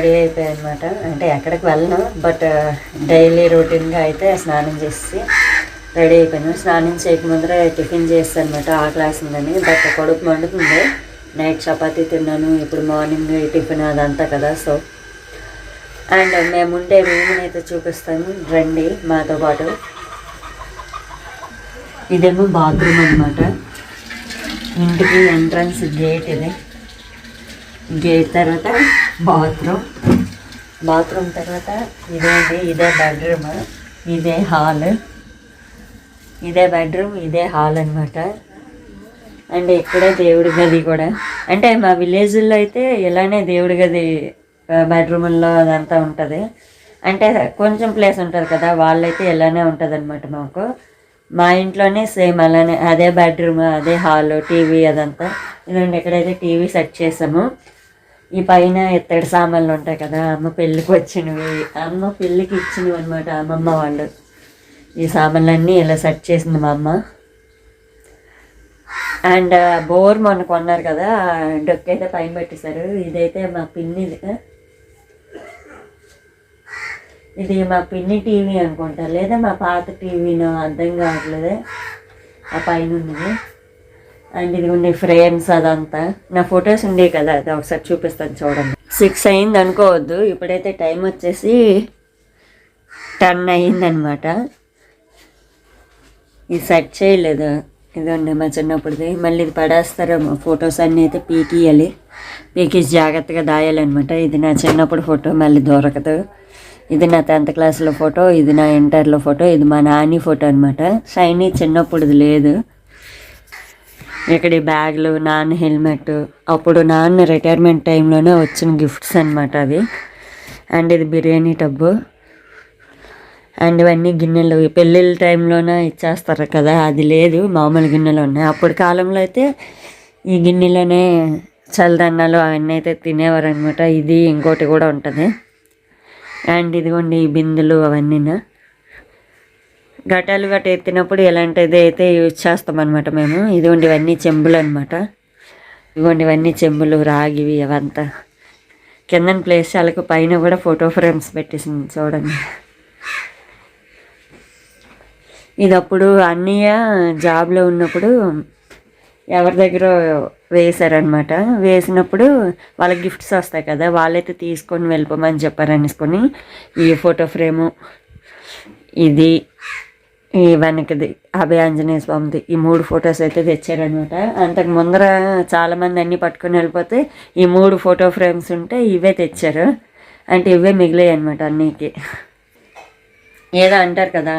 Ready అయిపోయాయి అనమాట అంటే ఎక్కడికి వెళ్ళను బట్ డైలీ రొటీన్గా అయితే స్నానం చేసి రెడీ అయిపోయాను. స్నానం చేయకముందరే టిఫిన్ చేస్తాను అనమాట ఆ క్లాస్ ఉందని. బట్ కడుపు మండుతుంది. నైట్ చపాతీ తిన్నాను. ఇప్పుడు మార్నింగ్ టిఫిన్ అదంతా కదా సో. అండ్ మేము ఉండే రూమ్ని అయితే చూపిస్తాను. రండి మాతో పాటు. ఇదేమో బాత్రూమ్ అనమాట ఇంటికి ఎంట్రన్స్ గేట్ ఇది. గేట్ తర్వాత బాత్రూమ్. బాత్రూమ్ తర్వాత ఇదేంటి ఇదే బెడ్రూమ్ ఇదే హాల్. ఇదే బెడ్రూమ్ ఇదే హాల్ అనమాట అండ్ ఇక్కడే దేవుడి గది కూడా. అంటే మా విలేజ్లో అయితే ఇలానే దేవుడి గది బెడ్రూమ్లో అదంతా ఉంటుంది. అంటే కొంచెం ప్లేస్ ఉంటుంది కదా వాళ్ళైతే ఇలానే ఉంటుంది అనమాట మాకు. మా ఇంట్లోనే సేమ్ అలానే అదే బెడ్రూమ్ అదే హాల్ టీవీ అదంతా. ఇదండి ఎక్కడైతే టీవీ సెట్ చేసాము. ఈ పైన ఎత్తడి సామాన్లు ఉంటాయి కదా అమ్మ పెళ్ళికి వచ్చినవి అమ్మ పెళ్ళికి ఇచ్చినవి అనమాట అమ్మమ్మ వాళ్ళు. ఈ సామాన్లన్నీ ఇలా సెట్ చేసింది మా అమ్మ. అండ్ బోర్ మొన్న కొన్నారు కదా డొక్కు అయితే పైన పెట్టేశారు. ఇదైతే మా పిన్నిది ఇది మా పిన్ని టీవీ అనుకుంటా లేదా మా పాత టీవీనో అర్థం కావట్లేదు. ఆ పైన ఉన్నది. అండ్ ఇది ఉండే ఫ్రేమ్స్ అదంతా. నా ఫొటోస్ ఉండే కదా అది ఒకసారి చూపిస్తాను చూడండి. సిక్స్ అయింది అనుకోవద్దు ఇప్పుడైతే టైం వచ్చేసి టెన్ అయిందనమాట ఇది సెట్ చేయలేదు ఇదండి మా చిన్నప్పుడుది. మళ్ళీ ఇది పడేస్తారు ఫొటోస్ అన్నీ అయితే పీకియాలి. పీకి జాగ్రత్తగా దాయాలన్నమాట. ఇది నా చిన్నప్పుడు ఫోటో మళ్ళీ దొరకదు. ఇది నా టెన్త్ క్లాస్లో ఫోటో ఇది నా ఇంటర్లో ఫోటో ఇది మా నాని ఫోటో అనమాట షైనీ చిన్నప్పుడుది లేదు. ఇక్కడ ఈ బ్యాగులు నాన్న హెల్మెట్ అప్పుడు నాన్న రిటైర్మెంట్ టైంలోనే వచ్చిన గిఫ్ట్స్ అనమాట అవి. అండ్ ఇది బిర్యానీ టబ్బు. అండ్ ఇవన్నీ గిన్నెలు. పెళ్ళిళ్ళ టైంలోనే ఇచ్చేస్తారు కదా అది లేదు మామూలు గిన్నెలు ఉన్నాయి. అప్పుడు కాలంలో అయితే ఈ గిన్నెలోనే చల్లదన్నాలు అవన్నీ అయితే తినేవారు అనమాట ఇది ఇంకోటి కూడా ఉంటుంది. అండ్ ఇదిగోండి ఈ బిందులు అవన్నీనా. ఘటాలు గట్ట ఎత్తినప్పుడు ఇలాంటిది అయితే యూజ్ చేస్తాం అనమాట మేము. ఇదిగోండి ఇవన్నీ చెంబులు అనమాట ఇదిగోండి ఇవన్నీ చెంబులు రాగివి అవంతా. కిందన ప్లేస్ వాళ్ళకి పైన కూడా ఫోటో ఫ్రేమ్స్ పెట్టేసింది చూడండి. ఇది అప్పుడు అన్నయ్య జాబ్లో ఉన్నప్పుడు ఎవరి దగ్గర వేశారనమాట వేసినప్పుడు వాళ్ళకి గిఫ్ట్స్ వస్తాయి కదా వాళ్ళైతే తీసుకొని వెళ్ళిపోమని చెప్పారనేసుకొని ఈ ఫోటో ఫ్రేము ఇది ఈ వెనకది అభయ ఆంజనేయ స్వామిది. ఈ మూడు ఫొటోస్ అయితే తెచ్చారనమాట అంతకు ముందర చాలామంది అన్నీ పట్టుకొని వెళ్ళిపోతే ఈ మూడు ఫోటో ఫ్రేమ్స్ ఉంటే ఇవే తెచ్చారు. అంటే ఇవే మిగిలాయి అనమాట అన్నికి. ఏదో అంటారు కదా.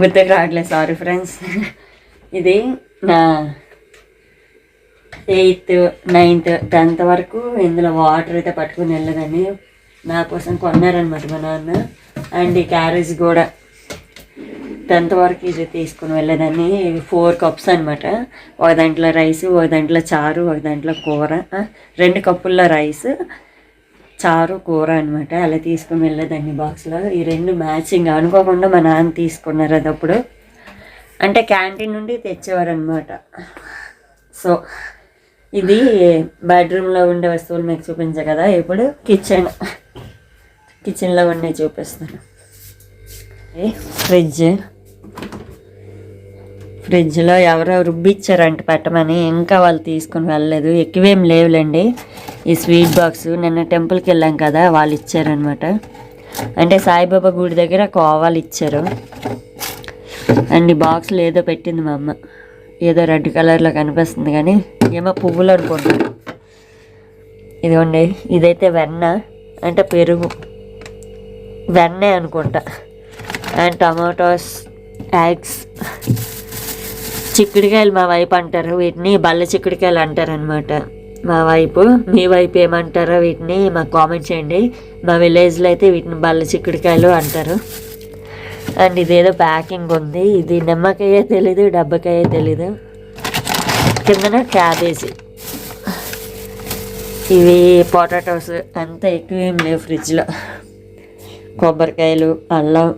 గుర్తుకు రావట్లేదు సారీ ఫ్రెండ్స్ ఇది నా ఎయిత్ నైన్త్ టెన్త్ వరకు ఇందులో వాటర్ అయితే పట్టుకుని వెళ్ళదని నా కోసం కొన్నారనమాట మా నాన్న. అండ్ ఈ క్యారేజ్ కూడా టెన్త్ వరకు ఇది తీసుకుని వెళ్ళేదాన్ని ఫోర్ కప్స్ అనమాట ఒక దాంట్లో రైస్ ఒక దాంట్లో చారు ఒక దాంట్లో కూర రెండు కప్పుల్లో రైస్ చారు కూర అనమాట అలా తీసుకుని వెళ్ళేదాన్ని బాక్స్లో ఈ రెండు మ్యాచింగ్ అనుకోకుండా మా నాన్న తీసుకున్నారు అది అప్పుడు. అంటే క్యాంటీన్ నుండి తెచ్చేవారు అనమాట సో ఇది బెడ్రూమ్లో ఉండే వస్తువులు మీకు చూపించా కదా ఇప్పుడు కిచెన్ కిచెన్లో ఉండే చూపిస్తాను ఫ్రిడ్జ్. ఫ్రిడ్జ్లో ఎవరో రుబ్బిచ్చారంట పెట్టమని ఇంకా వాళ్ళు తీసుకుని వెళ్ళలేదు. ఎక్కువేం లేవులేండి. ఈ స్వీట్ బాక్స్ నిన్న టెంపుల్కి వెళ్ళాం కదా వాళ్ళు ఇచ్చారనమాట అంటే సాయిబాబా గుడి దగ్గర కోవాలు ఇచ్చారు. అండ్ ఈ బాక్స్లో ఏదో పెట్టింది మా అమ్మ. ఏదో రెడ్ కలర్లో కనిపిస్తుంది కానీ ఏమో పువ్వులు అనుకుంటాను ఇదిగోండి ఇదైతే వెన్న అంటే పెరుగు. వెన్నే అనుకుంటా. అండ్ టమాటోస్ యాగ్స్ చిక్కుడుకాయలు మా వైపు అంటారు. వీటిని బల్ల చిక్కుడుకాయలు అంటారు అనమాట మా వైపు మీ వైపు ఏమంటారో వీటిని మాకు కామెంట్ చేయండి. మా విలేజ్లో అయితే వీటిని బల్ల చిక్కుడుకాయలు అంటారు. అండ్ ఇదేదో ప్యాకింగ్ ఉంది. ఇది నిమ్మకాయ తెలీదు డబ్బకాయ తెలీదు. కిందన క్యాబేజీ. ఇవి పొటాటోస్ అంత ఎక్కువ ఏం లేవు ఫ్రిడ్జ్లో. కొబ్బరికాయలు అల్లం.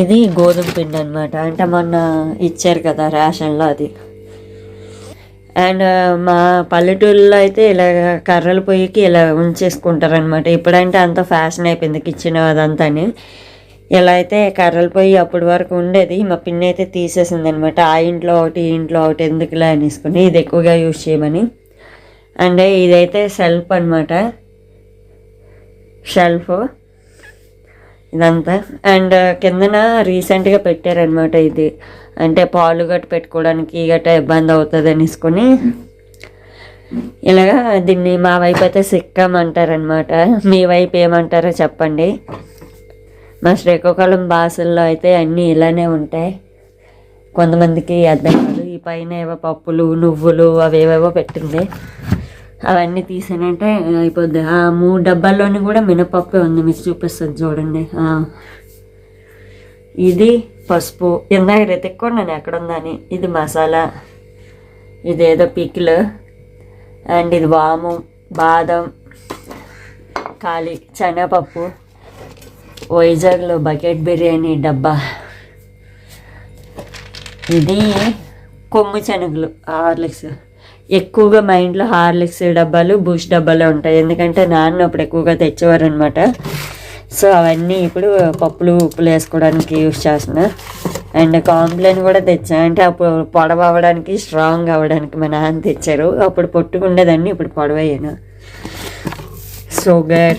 ఇది గోధుమ పిండి అనమాట అంటే మొన్న ఇచ్చారు కదా రేషన్లో అది. అండ్ మా పల్లెటూరులో అయితే ఇలా కర్రల పొయ్యికి ఇలా ఉంచేసుకుంటారు అనమాట ఇప్పుడంటే అంత ఫ్యాషన్ అయిపోయింది కిచెన్ అదంతాని. ఇలా అయితే కర్రల పొయ్యి అప్పటి వరకు ఉండేది. మా పిన్ని అయితే తీసేసింది అనమాట ఆ ఇంట్లో ఒకటి ఇంట్లో ఒకటి ఎందుకులే అనేసుకుని ఇది ఎక్కువగా యూజ్ చేయమని. అండ్ ఇదైతే సెల్ఫ్ అనమాట షెల్ఫ్ ఇదంతా. అండ్ uh, కిందన రీసెంట్గా పెట్టారనమాట ఇది. అంటే పాలు గట్ట పెట్టుకోవడానికి గట్ట ఇబ్బంది అవుతుంది అనేసుకొని ఇలాగా దీన్ని మా వైపు అయితే సిక్కం అంటారనమాట మీ వైపు ఏమంటారో చెప్పండి. మా శ్రీకాకుళం భాషల్లో అయితే అన్నీ ఇలానే ఉంటాయి. కొంతమందికి అర్థం కాదు ఈ పైన ఏవో పప్పులు నువ్వులు అవేవేవో పెట్టింది. అవన్నీ తీసానంటే అయిపోద్ది. ఆ మూడు డబ్బాల్లోని కూడా మినపప్పే ఉంది. మీకు చూపిస్తుంది చూడండి. ఇది పసుపు. ఇందాక రెతుక్కున్నాను ఎక్కడ ఉందని. ఇది మసాలా. ఇదేదో పికిల్. అండ్ ఇది వాము బాదం కాలి శనగపప్పు వైజాగ్లో బకెట్ బిర్యానీ డబ్బా. ఇది కొమ్ము శనగలు హార్లిక్స్ ఎక్కువగా మా ఇంట్లో హార్లిక్స్ డబ్బాలు బూస్ట్ డబ్బాలు ఉంటాయి. ఎందుకంటే నాన్న అప్పుడు ఎక్కువగా తెచ్చేవారు అనమాట సో అవన్నీ ఇప్పుడు పప్పులు ఉప్పులు వేసుకోవడానికి యూస్ చేస్తున్నా. అండ్ కాంప్లైన్ కూడా తెచ్చా. అంటే అప్పుడు పొడవ అవ్వడానికి స్ట్రాంగ్ అవ్వడానికి మా నాన్న తెచ్చారు. అప్పుడు పొట్టుకుండేదాన్ని ఇప్పుడు పొడవయ్యాను. షుగర్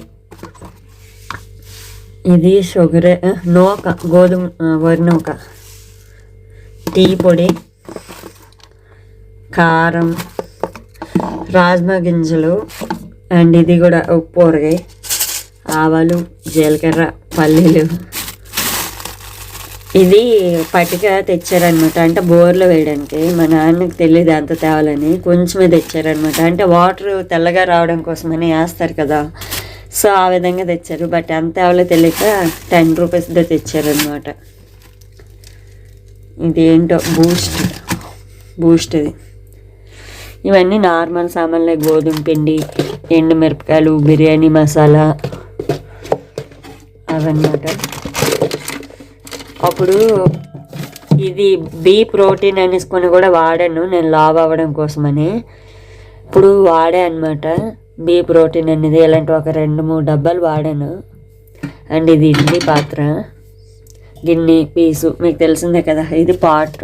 ఇది షుగర్ నూక గోధుమ వరి నూక. టీ పొడి కారం రాజ్మా గింజలు అండ్ ఇది కూడా ఉప్పు ఊరగాయ ఆవాలు జీలకర్ర పల్లీలు. ఇది పటిక తెచ్చారనమాట అంటే బోర్లో వేయడానికి. మా నాన్నకి తెలియదు అంత తేవాలని. కొంచెమే తెచ్చారనమాట అంటే వాటర్ తెల్లగా రావడం కోసమని వేస్తారు కదా. సో ఆ విధంగా తెచ్చారు. బట్ ఎంత తేవాలో తెలియక టెన్ రూపీస్తో తెచ్చారనమాట ఇదేంటో బూస్ట్. బూస్ట్ ఇది. ఇవన్నీ నార్మల్ సామాన్లే గోధుమ పిండి ఎండు మిరపకాయలు బిర్యానీ మసాలా అవన్నమాట. అప్పుడు ఇది బీ ప్రోటీన్ అనేసుకొని కూడా వాడాను. నేను లావ్ అవ్వడం కోసమని. ఇప్పుడు వాడే అనమాట బీ ప్రోటీన్ అనేది ఇలాంటి ఒక రెండు మూడు డబ్బాలు వాడాను. అండ్ ఇది ఇడ్లీ పాత్ర. గిన్నె పీసు మీకు తెలిసిందే కదా ఇది పాట్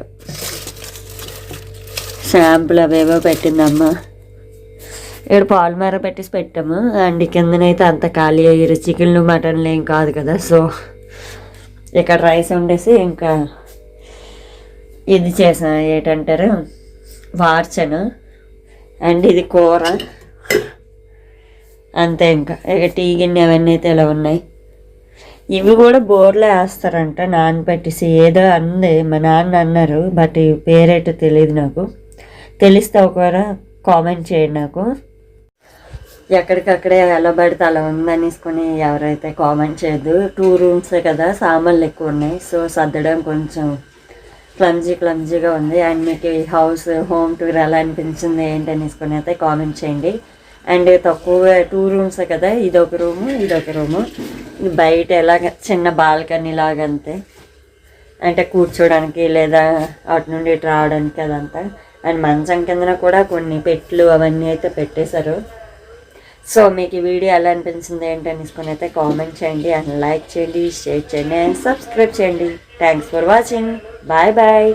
షాంపులు అవేవో పెట్టిందమ్మ. ఇక్కడ పాలమేర పెట్టేసి పెట్టాము. అండ్ కిందనైతే అంత ఖాళీ అయ్యారు. చికెన్లు మటన్లు ఏం కాదు కదా. సో ఇక్కడ రైస్ వండేసి ఇంకా ఇది చేసా ఏంటంటారు? వార్చను. అండ్ ఇది కూర. అంతే ఇంకా. ఇక టీ గిన్నె అవన్నీ అయితే ఇలా ఉన్నాయి. ఇవి కూడా బోర్లో వేస్తారంట నానబెట్టేసి. ఏదో అంది. మా నాన్న అన్నారు బట్ పేరేటో తెలియదు నాకు. తెలిస్తే ఒకవేళ కామెంట్ చేయండి నాకు. ఎక్కడికక్కడే ఎలా పడితే అలా ఉందనేసుకొని ఎవరైతే కామెంట్ చేయొద్దు. టూ రూమ్సే కదా సామాన్లు ఎక్కువ ఉన్నాయి. సో సర్దడం కొంచెం క్లమ్జీ క్లమ్జీగా ఉంది. అండ్ మీకు ఈ హౌస్ హోమ్ టూర్ ఎలా అనిపించింది ఏంటి అనేసుకొని అయితే కామెంట్ చేయండి. అండ్ తక్కువ టూ రూమ్సే కదా ఇదొక రూము ఇదొక రూము బయట ఎలాగ చిన్న బాల్కనీ లాగా అంతే అంటే కూర్చోడానికి లేదా అటు నుండి ఇటు రావడానికి అదంతా. అండ్ మంచం కిందన కూడా కొన్ని పెట్లు అవన్నీ అయితే పెట్టేశారు. సో మీకు ఈ వీడియో ఎలా అనిపించింది ఏంటి అయితే కామెంట్ చేయండి అండ్ లైక్ చేయండి షేర్ చేయండి అండ్ సబ్స్క్రైబ్ చేయండి. Thanks for watching bye bye